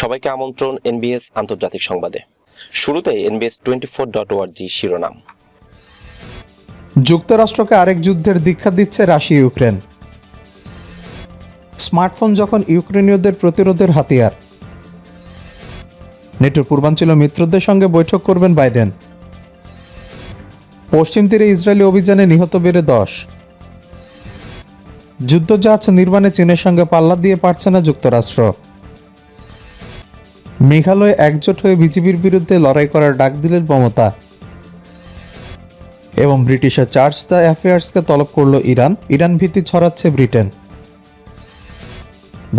সবাইকে আমন্ত্রণ এনবিএস আন্তর্জাতিক সংবাদে। শুরুতে এনবিএস টোয়েন্টি ফোর ডট ওয়ার্জি শিরোনাম। যুক্তরাষ্ট্রকে আরেক যুদ্ধের দীক্ষা দিচ্ছে রাশিয়া, ইউক্রেন। স্মার্টফোন যখন ইউক্রেনীয়দের প্রতিরোধের হাতিয়ার। নেটোর পূর্বাঞ্চল মিত্রদের সঙ্গে বৈঠক করবেন বাইডেন। পশ্চিম তীরে ইসরায়েলি অভিযানে নিহত বেড়ে দশ। যুদ্ধজাহাজ নির্মাণে চীনের সঙ্গে পাল্লা দিয়ে পারছে না যুক্তরাষ্ট্র। মেঘালয়ে একজোট হয়ে বিজেপির বিরুদ্ধে লড়াই করার ডাক দিলেন মমতা। এবং ব্রিটিশের চার্জ দ্য অ্যাফেয়ার্সকে তলব করল ইরান। ইরান ভীতি ছড়াচ্ছে ব্রিটেন।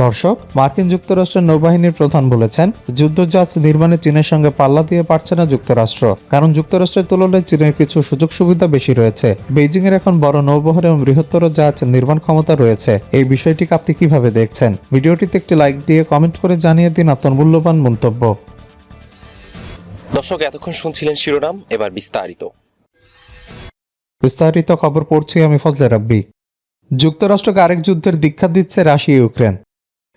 দর্শক মার্কিন যুক্তরাষ্ট্রের নৌবাহিনীর প্রধান বলেছেন যুদ্ধজাহাজ নির্মাণে চীনের সঙ্গে পাল্লা দিয়ে পারছে না যুক্তরাষ্ট্র কারণ যুক্তরাষ্ট্রের তুলনায় চীনের কিছু সুযোগ সুবিধা বেশি রয়েছে। বেইজিং এর এখন বড় নৌবহর এবং বৃহত্তর জাহাজ নির্মাণ ক্ষমতা রয়েছে। এই বিষয়টিকে আপনি কীভাবে দেখছেন? ভিডিওটিতে একটি লাইক দিয়ে কমেন্ট করে জানিয়ে দিন আপনার মূল্যবান মন্তব্য। দর্শক এতক্ষণ শুনছিলেন শিরোনাম এবার বিস্তারিত। বিস্তারিত খবর পড়ছি আমি ফজলে রাব্বি। যুক্তরাষ্ট্রকে আরেক যুদ্ধের দীক্ষা দিচ্ছে রাশিয়া ইউক্রেন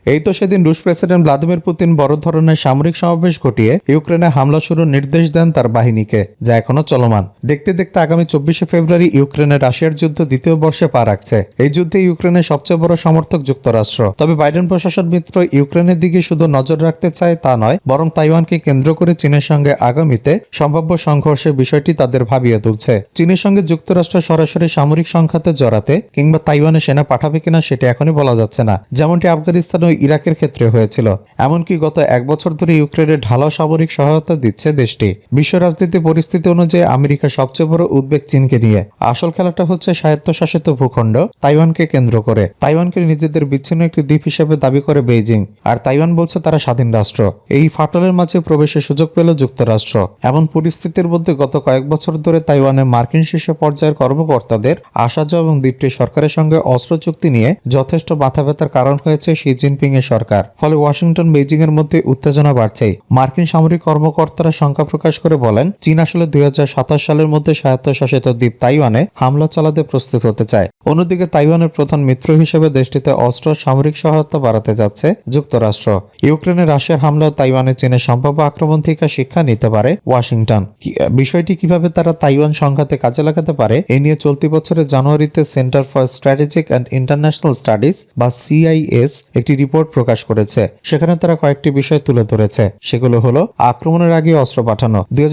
এই তো সেদিন রুশ প্রেসিডেন্ট ভ্লাদিমির পুতিন বড় ধরনের সামরিক সমাবেশ ঘটিয়ে ইউক্রেনে হামলা শুরুর নির্দেশ দেন তার বাহিনীকে, যা এখনও চলমান। দেখতে দেখতে আগামী চব্বিশে ফেব্রুয়ারি ইউক্রেনে রাশিয়ার যুদ্ধ দ্বিতীয় বর্ষে পা রাখছে। এই যুদ্ধে ইউক্রেনের সবচেয়ে বড় সমর্থক যুক্তরাষ্ট্র। তবে বাইডেন প্রশাসন মিত্র ইউক্রেনের দিকে শুধু নজর রাখতে চায় তা নয়, বরং তাইওয়ানকে কেন্দ্র করে চীনের সঙ্গে আগামীতে সম্ভাব্য সংঘর্ষের বিষয়টি তাদের ভাবিয়ে তুলছে। চীনের সঙ্গে যুক্তরাষ্ট্র সরাসরি সামরিক সংঘাতে জড়াতে কিংবা তাইওয়ানে সেনা পাঠাবে কিনা সেটা এখনই বলা যাচ্ছে না। যেমনটি আফগানিস্তান ইরাকের ক্ষেত্রে হয়েছিল। এমনকি গত এক বছর ধরে ইউক্রেনে ঢালাও সামরিক সহায়তা দিচ্ছে দেশটি। বিশ্ব রাজনীতি পরিস্থিতি অনুযায়ী আমেরিকা সবচেয়ে বড় উদ্বেগ চীনকে নিয়ে। আসল খেলাটা হচ্ছে স্বায়ত্তশাসিত ভূখণ্ড, তাইওয়ানকে কেন্দ্র করে। তাইওয়ানকে নিজেদের বিচ্ছিন্ন একটি দ্বীপ হিসেবে দাবি করে বেইজিং। আর তাইওয়ান বলছে তারা স্বাধীন রাষ্ট্র। এই ফাটলের মাঝে প্রবেশের সুযোগ পেল যুক্তরাষ্ট্র। এমন পরিস্থিতির মধ্যে গত কয়েক বছর ধরে তাইওয়ানে মার্কিন শীর্ষ পর্যায়ের কর্মকর্তাদের আসা যাওয়া এবং দ্বীপটি সরকারের সঙ্গে অস্ত্র চুক্তি নিয়ে যথেষ্ট মাথা ব্যথার কারণ হয়েছে শি জিনপিং এর সরকার। ফলে ওয়াশিংটন, বেইজিং এর মধ্যে উত্তেজনা বাড়ছেই মার্কিন সামরিক কর্মকর্তারা শঙ্কা প্রকাশ করে বলেন, চীন আসলে দুই সালের মধ্যে স্বায়ত্তশাসিত দ্বীপ তাইওয়ানে হামলা চালাতে প্রস্তুত হতে চায়। অন্যদিকে তাইওয়ানের প্রধান মিত্র হিসেবে দেশটিতে অস্ত্র সামরিক সহায়তা বাড়াতে যাচ্ছে যুক্তরাষ্ট্র। ইউক্রেনে রাশিয়ার হামলা তাইওয়ানে চীনের সম্ভাব্য আক্রমণ থেকে শিক্ষা নিতে পারে ওয়াশিংটন। বিষয়টি কীভাবে তারা তাইওয়ান সংঘাতে কাজে লাগাতে পারে, এ নিয়ে চলতি বছরের জানুয়ারিতে Center for Strategic and International Studies বা সিআইএস একটি রিপোর্ট প্রকাশ করেছে। সেখানে তারা কয়েকটি বিষয় তুলে ধরেছে। সেগুলো হলো, আক্রমণের আগে অস্ত্র পাঠানো। দুই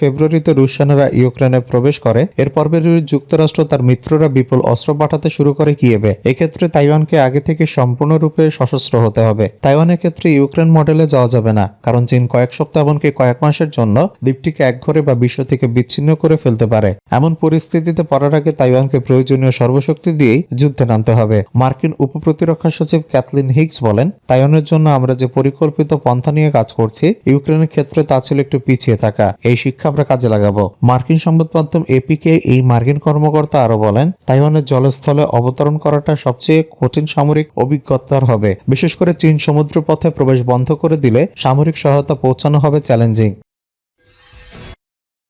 ফেব্রুয়ারিতে রুশ সেনারা ইউক্রেনে প্রবেশ করে। এর পর্বে যুক্তরাষ্ট্র তার মিত্ররা বিপুল অস্ত্র পাঠাতে শুরু করে কিয়েবে এক্ষেত্রে তাইওয়ানকে আগে থেকে সম্পূর্ণরূপে সশস্ত্র হতে হবে। তাইওয়ানের ক্ষেত্রে ইউক্রেন মডেলে যাওয়া যাবে না, কারণ চীন কয়েক সপ্তাহ এমনকি কয়েক মাসের জন্য দ্বীপটিকে একঘরে বা বিশ্ব থেকে বিচ্ছিন্ন করে ফেলতে পারে। এমন পরিস্থিতিতে পড়ার আগে তাইওয়ানকে প্রয়োজনীয় সর্বশক্তি দিয়েই যুদ্ধে নামতে হবে। মার্কিন উপপ্রতিরক্ষা সচিব ক্যাথলিন হিগস বলেন, তাইওয়ানের জন্য আমরা যে পরিকল্পিত পন্থা নিয়ে কাজ করছি, ইউক্রেনের ক্ষেত্রে তা ছিল একটু পিছিয়ে থাকা। এই শিক্ষা আমরা কাজে লাগাবো। মার্কিন সংবাদ মাধ্যম এপিকে এই মার্কিন কর্মকর্তা আরও বলেন, তাইওয়ানের জলস্থলে অবতরণ করাটা সবচেয়ে কঠিন সামরিক অভিজ্ঞতার হবে। বিশেষ করে চীন সমুদ্র পথে প্রবেশ বন্ধ করে দিলে সামরিক সহায়তা পৌঁছানো হবে চ্যালেঞ্জিং।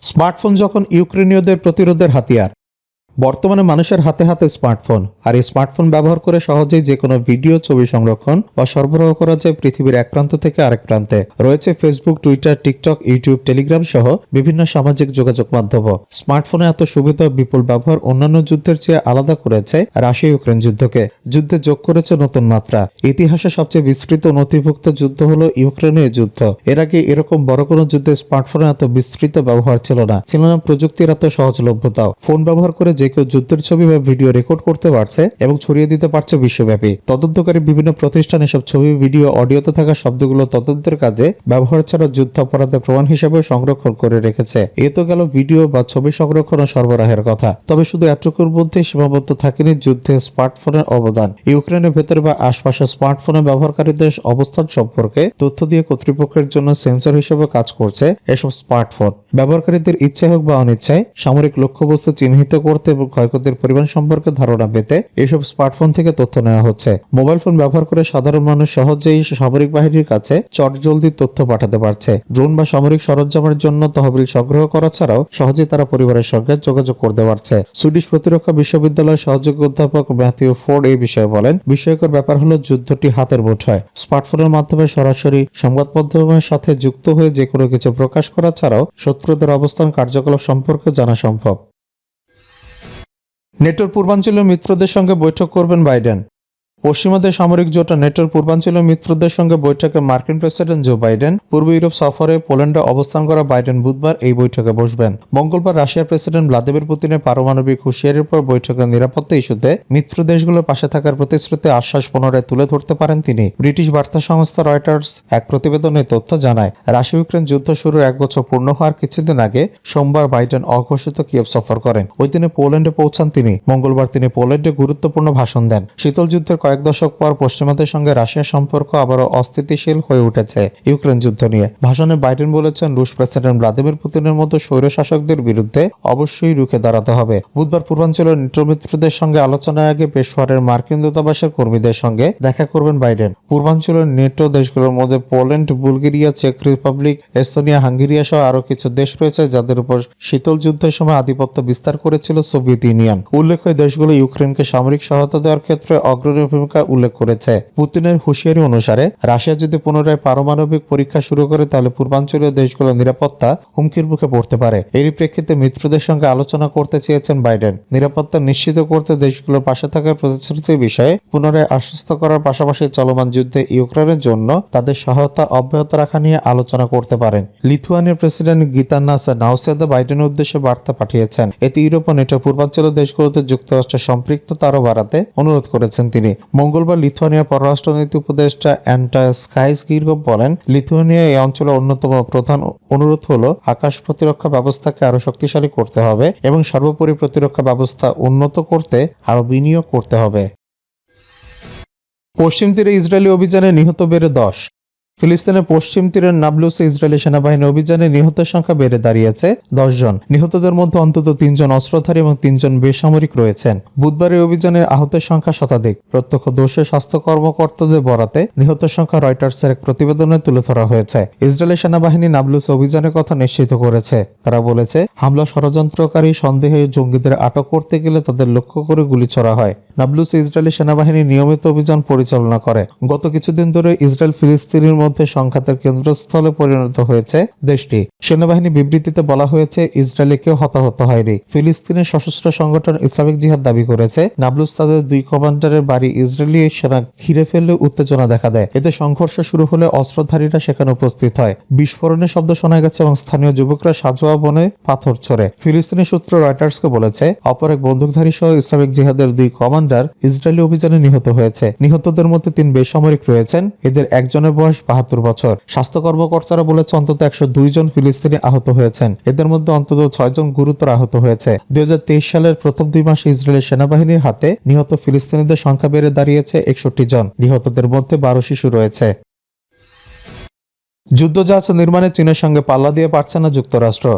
স্মার্টফোন যখন ইউক্রেনীয়দের প্রতিরোধের হাতিয়ার বর্তমানে মানুষের হাতে হাতে স্মার্টফোন, আর এই স্মার্টফোন ব্যবহার করে সহজেই যে কোনো ভিডিও, ছবি সংরক্ষণ বা সরবরাহ করা যায় পৃথিবীর এক প্রান্ত থেকে আরেক প্রান্তে। রয়েছে Facebook Twitter TikTok YouTube Telegram সহ বিভিন্ন সামাজিক যোগাযোগ মাধ্যম। স্মার্টফোনে এত সুবিধা বিপুল ব্যবহার অন্যান্য যুদ্ধের চেয়ে আলাদা করেছে রাশিয়া ইউক্রেন যুদ্ধকে। যুদ্ধে যোগ করেছে নতুন মাত্রা। ইতিহাসে সবচেয়ে বিস্তৃত নথিভুক্ত যুদ্ধ হলো ইউক্রেনের যুদ্ধ। এর আগে এরকম বড় কোনো যুদ্ধে স্মার্টফোনের এত বিস্তৃত ব্যবহার ছিল না। ছিল না প্রযুক্তির এত সহজলভ্যতাও। ফোন ব্যবহার করে যে কেউ যুদ্ধের ছবি বা ভিডিও রেকর্ড করতে পারছে এবং ছড়িয়ে দিতে পারছে বিশ্বব্যাপী। তদন্তকারী বিভিন্ন প্রতিষ্ঠান এসব ছবি, ভিডিও, অডিওতে থাকা শব্দগুলো তদন্তের কাজে ব্যবহার ছাড়া যুদ্ধ অপরাধের প্রমাণ হিসেবে সংরক্ষণ করে রেখেছে। এ তো গেল ভিডিও বা ছবি সংরক্ষণ ও সরবরাহের কথা। তবে শুধু এতটুকুর মধ্যে সীমাবদ্ধ থাকেনি যুদ্ধে স্মার্টফোনের অবদান। ইউক্রেনের ভেতরে বা আশপাশে স্মার্টফোনের ব্যবহারকারীদের অবস্থান সম্পর্কে তথ্য দিয়ে কর্তৃপক্ষের জন্য সেন্সর হিসেবে কাজ করছে এসব স্মার্টফোন। ব্যবহারকারীদের ইচ্ছে হোক বা অনিচ্ছায়, সামরিক লক্ষ্যবস্তু চিহ্নিত করতে এবং ক্ষয়ক্ষতির পরিমাণ সম্পর্কে ধারণা পেতে এসব স্মার্টফোন থেকে তথ্য নেওয়া হচ্ছে। মোবাইল ফোন ব্যবহার করে সাধারণ মানুষ সহজেই সামরিক বাহিনীর কাছে চটজলদি তথ্য পাঠাতে পারছে। ড্রোন বা সামরিক সরঞ্জামের জন্য তহবিল সংগ্রহ করা ছাড়াও সহজে তারা পরিবারের সঙ্গে যোগাযোগ করতে পারছে। সুইডিশ প্রতিরক্ষা বিশ্ববিদ্যালয়ের সহযোগী অধ্যাপক ম্যাথিউ ফোর্ড এই বিষয়ে বলেন বিস্ময়কর ব্যাপার হলো যুদ্ধটি হাতের মুঠোয়। স্মার্টফোনের মাধ্যমে সরাসরি সংবাদ মাধ্যমের সাথে যুক্ত হয়ে যে কোনো কিছু প্রকাশ করা ছাড়াও শত্রুদের অবস্থান কার্যকলাপ সম্পর্কে জানা সম্ভব। নেটোর পূর্বাঞ্চলীয় মিত্রদের সঙ্গে বৈঠক করবেন বাইডেন। পশ্চিমাদের সামরিক জোট নেটোর পূর্বাঞ্চলীয় মিত্রদের সঙ্গে বৈঠকে মার্কিন প্রেসিডেন্ট জো বাইডেন, পূর্ব ইউরোপ সফরে পোল্যান্ডে অবস্থান করা বাইডেন বুধবার এই বৈঠকে বসবেন। মঙ্গলবার রাশিয়ার প্রেসিডেন্ট ভ্লাদিমির পুতিনের পারমাণবিক হুঁশিয়ারির পর বৈঠকের নিরাপত্তা ইস্যুতে মিত্র দেশগুলোর পাশে থাকার প্রতিশ্রুতি আশ্বাস পুনরায় তুলে ধরতে পারেন তিনি। ব্রিটিশ বার্তা সংস্থা রয়টার্স এক প্রতিবেদনে তথ্য জানায় রাশিয়া ইউক্রেন যুদ্ধ শুরুর এক বছর পূর্ণ হওয়ার কিছুদিন আগে সোমবার বাইডেন অঘোষিত কিয়েভ সফর করেন। ওই দিনে পোল্যান্ডে পৌঁছান তিনি। মঙ্গলবার তিনি পোল্যান্ডে গুরুত্বপূর্ণ ভাষণ দেন। শীতল যুদ্ধের কয়েক দশক পর পশ্চিমাদের সঙ্গে রাশিয়ার সম্পর্ক আবারও অস্থিতিশীল হয়ে উঠেছে ইউক্রেন যুদ্ধ নিয়ে। ভাষণে বাইডেন বলেছেন, রুশ প্রেসিডেন্ট ভ্লাদিমির পুতিনের মতো স্বৈরশাসকদের বিরুদ্ধে অবশ্যই রুখে দাঁড়াতে হবে। বুধবার পূর্বাঞ্চলের নেটো সঙ্গে আলোচনার আগে পেশোয়ারের মার্কিন দূতাবাসের কর্মীদের সঙ্গে দেখা করবেন বাইডেন। পূর্বাঞ্চলের নেটো দেশগুলোর মধ্যে পোল্যান্ড, বুলগেরিয়া, চেক রিপাবলিক, এস্তোনিয়া, হাঙ্গেরিয়া সহ আরও কিছু দেশ রয়েছে যাদের উপর শীতল যুদ্ধের সময় আধিপত্য বিস্তার করেছিল সোভিয়েত ইউনিয়ন। উল্লেখ্য দেশগুলো ইউক্রেনকে সামরিক সহায়তা দেওয়ার ক্ষেত্রে অগ্রণী ভূমিকা উল্লেখ করেছে। পুতিনের হুঁশিয়ারি অনুসারে, রাশিয়া যদি পুনরায় পারমাণবিক পরীক্ষা শুরু করে, তাহলে পূর্বাঞ্চলীয় দেশগুলোর নিরাপত্তা হুমকির মুখে পড়তে পারে। এরই প্রেক্ষিতে মিত্রদের সঙ্গে আলোচনা করতে চেয়েছেন বাইডেন। নিরাপত্তা নিশ্চিত করতে দেশগুলোর পাশে থাকার প্রতিশ্রুতির বিষয়ে পুনরায় আশ্বস্ত করার পাশাপাশি চলমান যুদ্ধে ইউক্রেনের জন্য তাদের সহায়তা অব্যাহত রাখা নিয়ে আলোচনা করতে পারেন। লিথুয়ানিয়ার প্রেসিডেন্ট গীতানাস নাউসেদা বাইডেনের উদ্দেশ্যে বার্তা পাঠিয়েছেন। এতে ইউরোপ ও নেটো পূর্বাঞ্চলের দেশগুলোতে যুক্তরাষ্ট্রের সম্পৃক্ততা আরও বাড়াতে অনুরোধ করেছেন তিনি। মঙ্গলবার লিথুয়ানিয়ার পররাষ্ট্রনীতি উপদেষ্টা অ্যান্টা স্কাইস গির্গভ বলেন, লিথুয়ানিয়া এই অঞ্চলের অন্যতম প্রধান অনুরোধ হল, আকাশ প্রতিরক্ষা ব্যবস্থাকে আরও শক্তিশালী করতে হবে এবং সর্বোপরি প্রতিরক্ষা ব্যবস্থা উন্নত করতে আরও বিনিয়োগ করতে হবে। পশ্চিম তীরে ইসরায়েলি অভিযানে নিহত বেড়ে দশ। ফিলিস্তিনের পশ্চিম তীরের নাবলুসে ইসরায়েলি সেনাবাহিনী অভিযানে নিহতের সংখ্যা বেড়ে দাঁড়িয়েছে দশ জন। নিহতদের মধ্যে অন্তত তিনজন অস্ত্রধারী এবং তিনজন বেসামরিক রয়েছেন। বুধবার এই অভিযানে আহতের সংখ্যা শতাধিক। প্রত্যক্ষদর্শী, স্বাস্থ্য কর্মকর্তাদের বরাতে নিহতের সংখ্যা রয়টার্সের এক প্রতিবেদনে তুলে ধরা হয়েছে। ইসরায়েলি সেনাবাহিনী নাবলুসে অভিযানের কথা নিশ্চিত করেছে। তারা বলেছে, হামলা ষড়যন্ত্রকারী সন্দেহে জঙ্গিদের আটক করতে গেলে তাদের লক্ষ্য করে গুলি ছোড়া হয়। নাবলুসে ইসরায়েলি সেনাবাহিনী নিয়মিত অভিযান পরিচালনা করে। গত কিছুদিন ধরে ইসরায়েল ফিলিস্তিনের মধ্যে সংঘাতের কেন্দ্রস্থলে পরিণত হয়েছে দেশটি। সেনাবাহিনী বিবৃতিতে বলা হয়েছে, ইসরায়েলে কেউ হতাহত হয়নি। ফিলিস্তিনের সশস্ত্র সংগঠন ইসলামিক জিহাদ দাবি করেছে, নাবলুস তাদের দুই কমান্ডারের বাড়ি ইসরায়েলি সেনা ঘিরে ফেললে উত্তেজনা দেখা দেয়। এতে সংঘর্ষ শুরু হলে অস্ত্রধারীরা সেখানে উপস্থিত হয়। বিস্ফোরণের শব্দ শোনা গেছে এবং স্থানীয় যুবকরা সাজোয়া বনে পাথর ছোড়ে। ফিলিস্তিনি সূত্র রয়টার্সকে বলেছে, অপর এক বন্দুকধারী সহ ইসলামিক জিহাদের দুই কমান্ডার ইসরায়েলি অভিযানে নিহত হয়েছে। নিহতদের মধ্যে তিন বেসামরিক রয়েছেন। এদের একজনের বয়স বাহাত্তর বছর। স্বাস্থ্য কর্মকর্তারা বলেছে, অন্তত একশো দুই জন ফিলিস্তিনি আহত হয়েছেন। এদের মধ্যে অন্তত ছয় জন গুরুতর আহত হয়েছে। দুই হাজার তেইশ সালের প্রথম দুই মাসে ইসরায়েলের সেনাবাহিনীর হাতে নিহত ফিলিস্তিনিদের সংখ্যা বেড়ে দাঁড়িয়েছে একষট্টি জন। নিহতদের মধ্যে বারো শিশু রয়েছে। যুদ্ধজাহাজ নির্মাণে চীনের সঙ্গে পাল্লা দিয়ে পারছে না যুক্তরাষ্ট্র।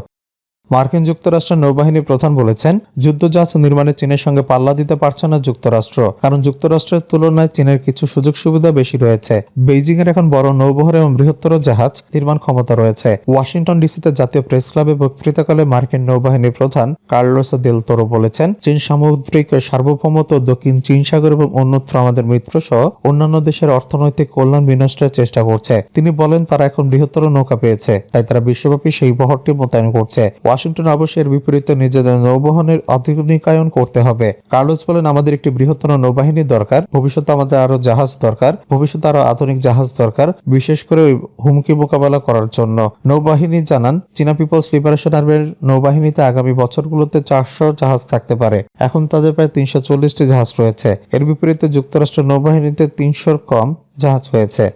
মার্কিন যুক্তরাষ্ট্রের নৌবাহিনী প্রধান বলেছেন, যুদ্ধজাহাজ নির্মাণে চীনের সঙ্গে পাল্লা দিতে পারছে না যুক্তরাষ্ট্র, কারণ যুক্তরাষ্ট্রের তুলনায় চীনের কিছু সুযোগ সুবিধা বেশি রয়েছে। বেইজিং এর এখন বড় নৌবহর এবং বৃহত্তর জাহাজ নির্মাণ ক্ষমতা রয়েছে। ওয়াশিংটন ডিসিতে জাতীয় প্রেস ক্লাবে বক্তৃতাকালে মার্কিন নৌবাহিনী প্রধান কার্লোস দেল তোরো বলেছেন, চীন সামুদ্রিক সার্বভৌমত্ব দক্ষিণ চীন সাগর এবং অন্যত্র আমাদের মিত্র সহ অন্যান্য দেশের অর্থনৈতিক কল্যাণ বিনষ্টের চেষ্টা করছে। তিনি বলেন, তারা এখন বৃহত্তর নৌকা পেয়েছে, তাই তারা বিশ্বব্যাপী সেই বহরটি মোতায়েন করছে। ওয়াশিংটন অবশ্য এর বিপরীতে নিজেদের নৌবহনের আধুনিকায়ন করতে হবে। কার্লোস বলেন, আমাদের একটি বৃহত্তর নৌবাহিনী দরকার, ভবিষ্যতে আমাদের আরও জাহাজ দরকার, ভবিষ্যতে আরও আধুনিক জাহাজ দরকার, বিশেষ করে ওই হুমকি মোকাবেলা করার জন্য। নৌবাহিনী জানান, চীনা পিপলস লিবারেশন আর্মির নৌবাহিনীতে আগামী বছরগুলোতে চারশো জাহাজ থাকতে পারে। এখন তাদের প্রায় তিনশো চল্লিশটি জাহাজ রয়েছে। এর বিপরীতে যুক্তরাষ্ট্র নৌবাহিনীতে তিনশোর কম জাহাজ হয়েছে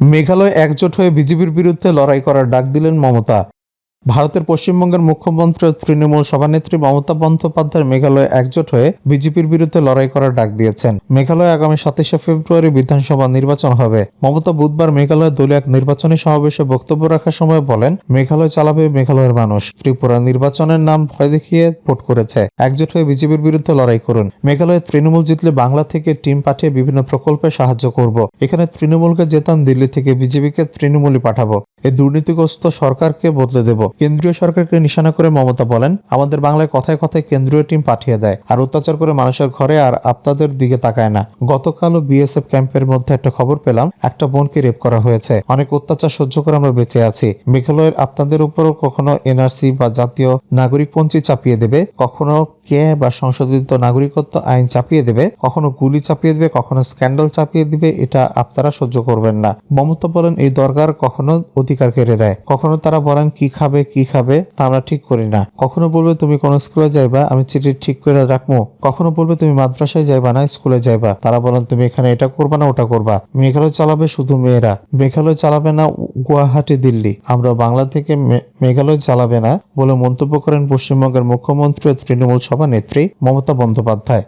মেঘালয় একজোট হয়ে বিজেপির বিরুদ্ধে লড়াই করার ডাক দিলেন মমতা। ভারতের পশ্চিমবঙ্গের মুখ্যমন্ত্রী ও তৃণমূল সভানেত্রী মমতা বন্দ্যোপাধ্যায় মেঘালয়ে একজোট হয়ে বিজেপির বিরুদ্ধে লড়াই করার ডাক দিয়েছেন। মেঘালয়ে আগামী সাতাশে ফেব্রুয়ারি বিধানসভা নির্বাচন হবে। মমতা বুধবার মেঘালয়ে দলীয় এক নির্বাচনী সমাবেশে বক্তব্য রাখার সময় বলেন, মেঘালয় চালাবে মেঘালয়ের মানুষ। ত্রিপুরা নির্বাচনের নাম ভয় দেখিয়ে ভোট করেছে। একজোট হয়ে বিজেপির বিরুদ্ধে লড়াই করুন। মেঘালয়ে তৃণমূল জিতলে বাংলা থেকে টিম পাঠিয়ে বিভিন্ন প্রকল্পে সাহায্য করব। এখানে তৃণমূলকে জেতান দিল্লি থেকে বিজেপিকে তৃণমূলই পাঠাবো। এই দুর্নীতিগ্রস্ত সরকারকে বদলে দেব। কেন্দ্রীয় সরকারকে নিশানা করে মমতা বলেন, আমাদের বাংলায় কথায় কথায় কেন্দ্রীয় টিম পাঠিয়ে দেয়, আর অত্যাচার করে মানুষের ঘরে আর আপনাদের দিকে তাকায় না। গতকালও বিএসএফ ক্যাম্পের মধ্যে একটা খবর পেলাম, একটা বোনকে রেপ করা হয়েছে। অনেক অত্যাচার সহ্য করে আমরা বেঁচে আছি। মেঘালয়ের আপনাদের উপরও কখনো এনআরসি বা জাতীয় নাগরিকপঞ্চি চাপিয়ে দেবে, কখনো কে বা সংশোধিত নাগরিকত্ব আইন চাপিয়ে দেবে, কখনো গুলি চাপিয়ে দেবে, কখনো স্ক্যান্ডাল চাপিয়ে দিবে, এটা আপনারা সহ্য করবেন না। মমতা বলেন এই দরকার কখনো অধিকার কেড়ে নেয়। কখনো তারা বলেন কি খাবে কি খাবে, তা আমরা ঠিক করি না। কখনো বলবে, তুমি কোন স্কুলে যাইবা, আমি চিঠি ঠিক করে রাখব। কখনো বলবে, তুমি মাদ্রাসায় যাইবা না, স্কুলে যাইবা। তারা বলেন, তুমি এখানে এটা করবা না, ওটা করবা। মেঘালয় চালাবে শুধু মেয়েরা। মেঘালয় চালাবে না গুয়াহাটি, দিল্লি। আমরা বাংলা থেকে মেঘালয় চালাবে না বলে মন্তব্য করেন পশ্চিমবঙ্গের মুখ্যমন্ত্রী ও তৃণমূল নেত্রী মমতা বন্দ্যোপাধ্যায়।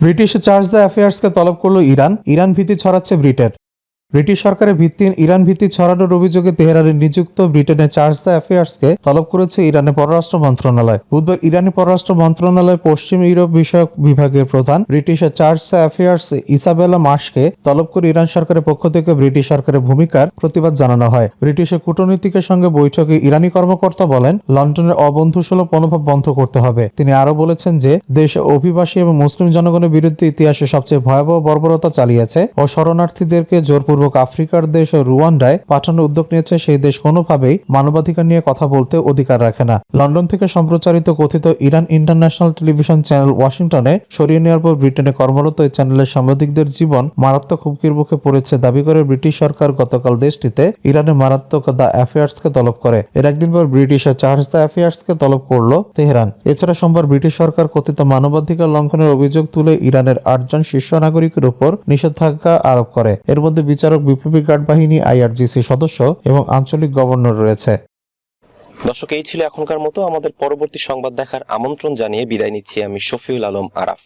ব্রিটিশ চার্জ দ্য অ্যাফেয়ার্সকে তলব করল ইরান। ইরান ভীতি ছড়াচ্ছে ব্রিটেন। ব্রিটিশ সরকারের ভিত্তিহীন ইরান ভিত্তি ছড়ানোর অভিযোগে তেহরানে নিযুক্ত ব্রিটেনের চার্জ দ্য অ্যাফেয়ার্সকে তলব করেছে ইরানের পররাষ্ট্র মন্ত্রণালয়। বুধবার ইরানি পররাষ্ট্র মন্ত্রণালয় পশ্চিম ইউরোপ বিষয়ক বিভাগের প্রধান ব্রিটিশের চার্জ দ্য অ্যাফেয়ার্স ইসাবেলা মার্শকে তলব করে ইরান সরকারের পক্ষ থেকে ব্রিটিশ সরকারের ভূমিকার প্রতিবাদ জানানো হয়। ব্রিটিশের কূটনীতিকের সঙ্গে বৈঠকে ইরানি কর্মকর্তা বলেন, লন্ডনের অবন্ধুসুলভ মনোভাব বন্ধ করতে হবে। তিনি আরও বলেছেন যে, দেশ অভিবাসী এবং মুসলিম জনগণের বিরুদ্ধে ইতিহাসে সবচেয়ে ভয়াবহ বর্বরতা চালিয়েছে ও শরণার্থীদেরকে জোরপূর্বক আফ্রিকার দেশ রুয়ান্ডায় পাঠানোর উদ্যোগ নিয়েছে, সেই দেশ কোনোভাবেই মানবাধিকার নিয়ে কথা বলতে অধিকার রাখে না। লন্ডন থেকে সম্প্রচারিত কথিত ইরান ইন্টারন্যাশনাল টেলিভিশন চ্যানেল ওয়াশিংটনে সরিয়ে নেওয়ার পর ব্রিটেনে কর্মরত এই চ্যানেলের সাংবাদিকদের জীবন মারাত্মক হুমকির মুখে পড়েছে দাবি করে ব্রিটিশ সরকার গতকাল দেশটিতে ইরানের মারাত্মক দ্য অ্যাফেয়ার্সকে তলব করে। এর একদিন পর ব্রিটিশের চার্জ দ্য অ্যাফেয়ার্সকে তলব করল তেহরান। এছাড়া সোমবার ব্রিটিশ সরকার কথিত মানবাধিকার লঙ্ঘনের অভিযোগ তুলে ইরানের আটজন শীর্ষ নাগরিকের উপর নিষেধাজ্ঞা আরোপ করে। এর মধ্যে বিচারক বিপ্লবী গার্ড বাহিনী আইআরজিসি সদস্য এবং আঞ্চলিক গভর্নর রয়েছে। দর্শক, এই ছিল এখনকার মতো। আমাদের পরবর্তী সংবাদ দেখার আমন্ত্রণ জানিয়ে বিদায় নিচ্ছি আমি শফিউল আলম আরাফ।